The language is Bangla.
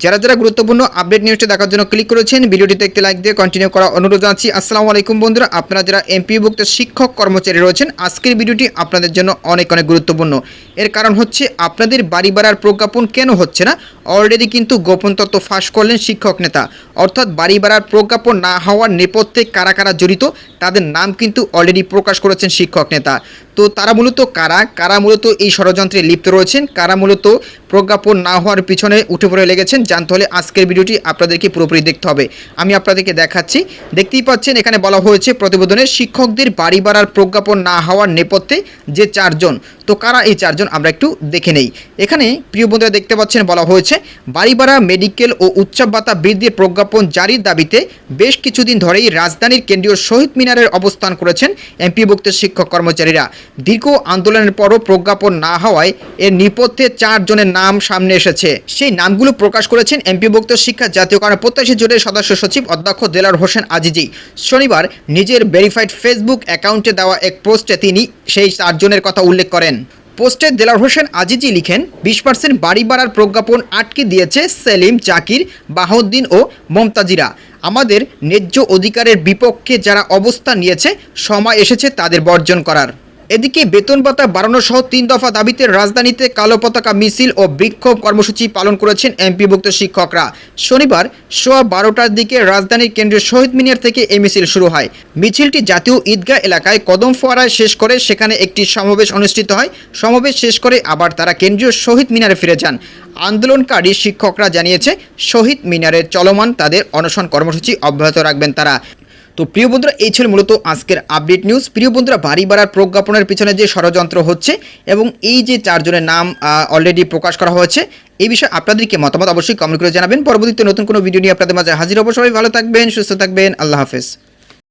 যারা যারা গুরুত্বপূর্ণ আপডেট নিউজটি দেখার জন্য ক্লিক করেছেন, ভিডিওটিতে একটি লাইক দিয়ে কন্টিনিউ করা অনুরোধ জানাচ্ছি। আসসালামু আলাইকুম বন্ধুরা, আপনারা যারা এমপিভুক্ত শিক্ষক কর্মচারী রয়েছেন, আজকের ভিডিওটি আপনাদের জন্য অনেক অনেক গুরুত্বপূর্ণ। এর কারণ হচ্ছে আপনাদের বাড়ি বাড়ার প্রজ্ঞাপন কেন হচ্ছে না? অলরেডি কিন্তু গোপন তত্ত্ব ফাঁস করলেন শিক্ষক নেতা। অর্থাৎ বাড়ি বাড়ার প্রজ্ঞাপন না হওয়ার নেপথ্যে কারা কারা জড়িত, তাদের নাম কিন্তু অলরেডি প্রকাশ করেছেন শিক্ষক নেতা। তো তারা মূলত কারা? কারা মূলত এই ষড়যন্ত্রে লিপ্ত রয়েছেন? কারা মূলত প্রজ্ঞাপন না হওয়ার পিছনে উঠে পড়ে লেগেছেন? জানতে হলে আজকের ভিডিওটি আপনাদেরকে পুরোপুরি দেখতে হবে। আমি আপনাদেরকে দেখাচ্ছি। দেখতেই পাচ্ছেন, এখানে বলা হয়েছে, প্রতিবেদনে শিক্ষকদের বাড়ি বাড়ার প্রজ্ঞাপন না হওয়ার নেপথ্যে যে চারজন, তো কারা এই চারজন, আমরা একটু দেখে নেই। এখানে প্রিয় বন্ধুরা দেখতে পাচ্ছেন, বলা হয়েছে, বাড়ি বাড়া মেডিকেল ও উচ্চাব ভাতা বৃদ্ধির প্রজ্ঞাপন জারির দাবিতে বেশ কিছুদিন ধরেই রাজধানীর কেন্দ্রীয় শহীদ মিনারের অবস্থান করেছেন এমপিভুক্ত শিক্ষক কর্মচারীরা। দীর্ঘ আন্দোলনের পরও প্রজ্ঞাপন না হওয়ায় এর নেপথ্যে চারজনের নাম সামনে এসেছে। সেই নামগুলো প্রকাশ করেছেন এমপিভুক্ত শিক্ষা জাতীয়করণ প্রত্যাশী জোটের সদস্য সচিব অধ্যক্ষ দেলার হোসেন আজিজি। শনিবার নিজের ভেরিফাইড ফেসবুক অ্যাকাউন্টে দেওয়া এক পোস্টে তিনি সেই চারজনের কথা উল্লেখ করেন। পোস্টে দেলার হোসেন আজিজি লিখেন, বিশ পার্সেন্ট বাড়ি বাড়ার প্রজ্ঞাপন আটকে দিয়েছে সেলিম, জাকির, বাহাউদ্দিন ও মমতাজিরা। আমাদের ন্যায্য অধিকারের বিপক্ষে যারা অবস্থান নিয়েছে, সময় এসেছে তাদের বর্জন করার। এদিকে বেতন ভাতা বাড়ানো সহ তিন দফা দাবিতে রাজধানীতে কালো পতাকা, মিছিল ও বিক্ষোভ কর্মসূচি পালন করেছেন এমপিভুক্ত শিক্ষকরা। শনিবার সোয়া বারোটার দিকে রাজধানীর কেন্দ্রীয় শহীদ মিনার থেকে এই মিছিল শুরু হয়। মিছিলটি জাতীয় ঈদগাহ এলাকায় কদম ফোয়ারায় শেষ করে সেখানে একটি সমাবেশ অনুষ্ঠিত হয়। সমাবেশ শেষ করে আবার তারা কেন্দ্রীয় শহীদ মিনারে ফিরে যান। আন্দোলনকারী শিক্ষকরা জানিয়েছে, শহীদ মিনারের চলমান তাদের অনশন কর্মসূচি অব্যাহত রাখবেন তারা। তো প্রিয় বন্ধুরা, এই ছিল মূলত আজকের আপডেট নিউজ প্রিয় বন্ধুরা, বাড়ি বাড়ার প্রজ্ঞাপনের পিছনে যে ষড়যন্ত্র হচ্ছে এবং এই যে চারজনের নাম অলরেডি প্রকাশ করা হয়েছে, এই বিষয়ে আপনাদেরকে মতামত অবশ্যই কমেন্ট করে জানাবেন। পরবর্তীতে নতুন কোনো ভিডিও নিয়ে আপনাদের মাঝে হাজির অবশ্যই ভালো থাকবেন, সুস্থ থাকবেন। আল্লাহ হাফেজ।